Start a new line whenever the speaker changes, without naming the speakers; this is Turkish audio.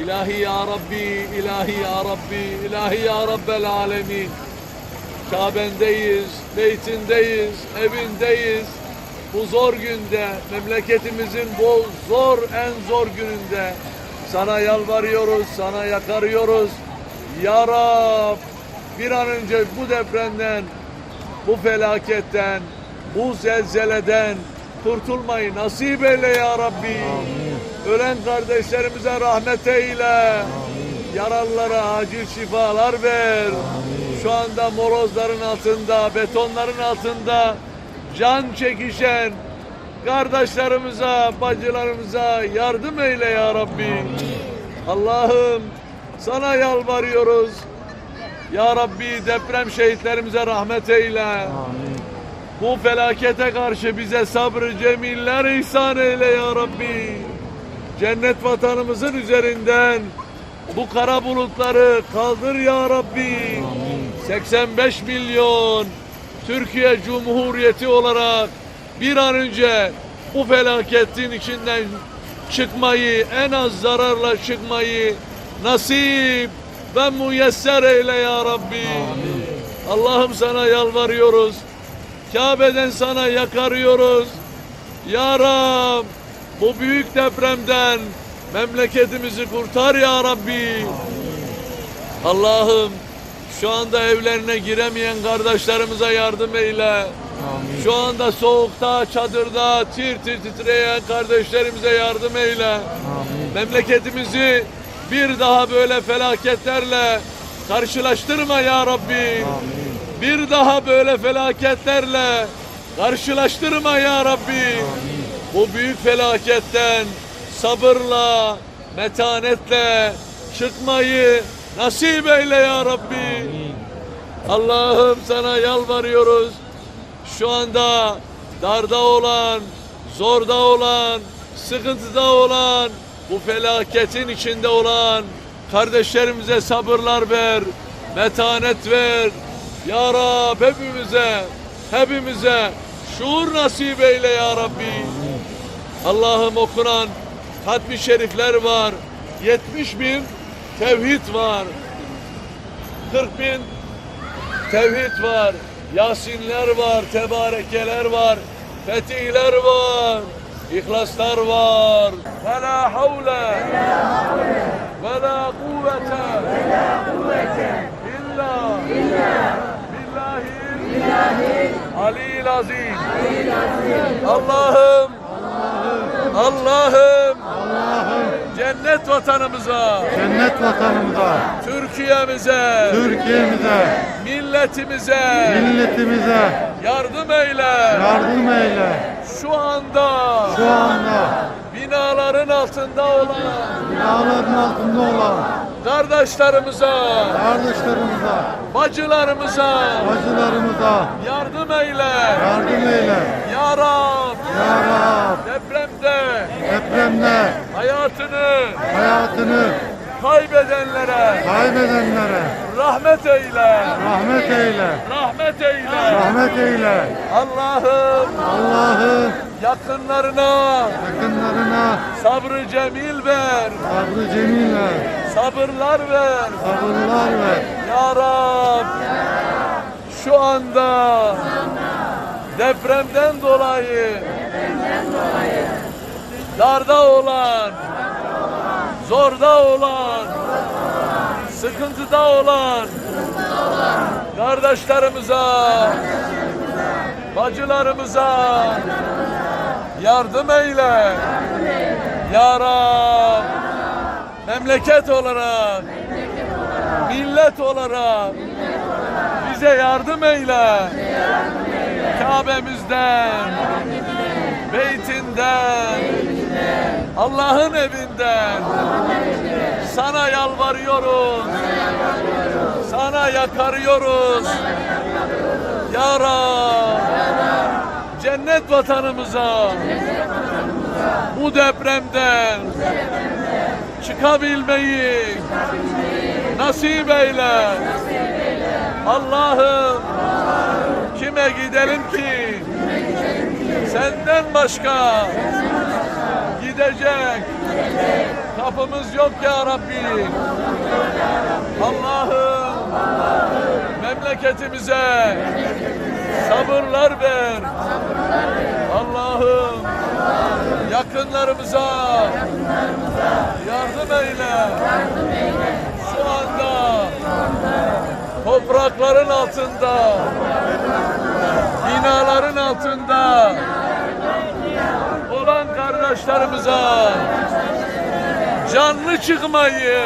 İlahi ya Rabbi, ilahi ya Rabbi, ilahi ya Rabbel alemin. Kabe'ndeyiz, beytindeyiz, evindeyiz. Bu zor günde, memleketimizin bu zor, en zor gününde sana yalvarıyoruz, sana yakarıyoruz. Ya Rab, bir an önce bu depremden, bu felaketten, bu zelzeleden kurtulmayı nasip eyle ya Rabbi. Ölen kardeşlerimize rahmet eyle. Yaralılara acil şifalar ver. Şu anda morozların altında, betonların altında can çekişen kardeşlerimize, bacılarımıza yardım eyle ya Rabbi. Allah'ım sana yalvarıyoruz. Ya Rabbi deprem şehitlerimize rahmet eyle. Bu felakete karşı bize sabrı cemiller ihsan eyle ya Rabbi. Cennet vatanımızın üzerinden bu kara bulutları kaldır ya Rabbi. 85 milyon Türkiye Cumhuriyeti olarak bir an önce bu felaketin içinden çıkmayı, en az zararla çıkmayı nasip ve müyesser eyle ya Rabbi. Allah'ım sana yalvarıyoruz. Kabe'den sana yakarıyoruz. Ya Rab bu büyük depremden memleketimizi kurtar ya Rabbi. Allah'ım şu anda evlerine giremeyen kardeşlerimize yardım eyle. Şu anda soğukta, çadırda tir tir titreyen kardeşlerimize yardım eyle. Memleketimizi bir daha böyle felaketlerle karşılaştırma ya Rabbi. Bir daha böyle felaketlerle karşılaştırma ya Rabbi. Bu büyük felaketten sabırla, metanetle çıkmayı nasip eyle ya Rabbi. Allah'ım sana yalvarıyoruz. Şu anda darda olan, zorda olan, sıkıntıda olan, bu felaketin içinde olan kardeşlerimize sabırlar ver, metanet ver. Ya Rab hepimize, hepimize şuur nasip eyle ya Rabbi. Allah'ım okunan hatmi şerifler var. 70 bin tevhid var. 40 bin tevhid var. Yasinler var, tebarekeler var, fetihler var, ihlaslar var. Ve la havle ve la kuvvete illa billahi aliyil azim. Allah'ım Allah'ım! Cennet vatanımıza,
Cennet vatanımıza,
Türkiye'mize,
Türkiye'mize,
milletimize!
Milletimize!
Yardım eyle.
yardım eyle.
Şu anda!
Şu anda!
Binaların altında olan!
Binaların altında olan!
Kardeşlerimize,
kardeşlerimize,
bacılarımıza!
Bacılarımıza!
Yardım eyle.
yardım eyle.
Ya Rab!
Ya Rab,
depremde hayatını
hayatını
kaybedenlere
kaybedenlere
rahmet eyle.
rahmet eyle.
Rahmet eyle.
Rahmet eyle.
Allah'ım
Allah'ın
yakınlarına
yakınlarına
sabrı cemil ver.
sabrı cemil ver,
Sabırlar ver.
sabırlar ver.
Ya Rab şu anda depremden dolayı darda olan zorda olan sıkıntıda olan kardeşlerimize bacılarımıza yardım eyle Ya Rab memleket olarak millet olarak bize yardım eyle. Kabe'mizden, beytinden, Allah'ın evinden sana yalvarıyoruz. Sana yakarıyoruz. Ya Rab, cennet vatanımıza bu depremden çıkabilmeyi nasip eyle. Allah'ım kime gidelim ki senden başka gidecek Kapımız yok ya Rabbi. Allah'ım memleketimize sabırlar ver. Allah'ım yakınlarımıza yardım eyle. Şu anda toprakların altında, binaların altında olan kardeşlerimize canlı çıkmayı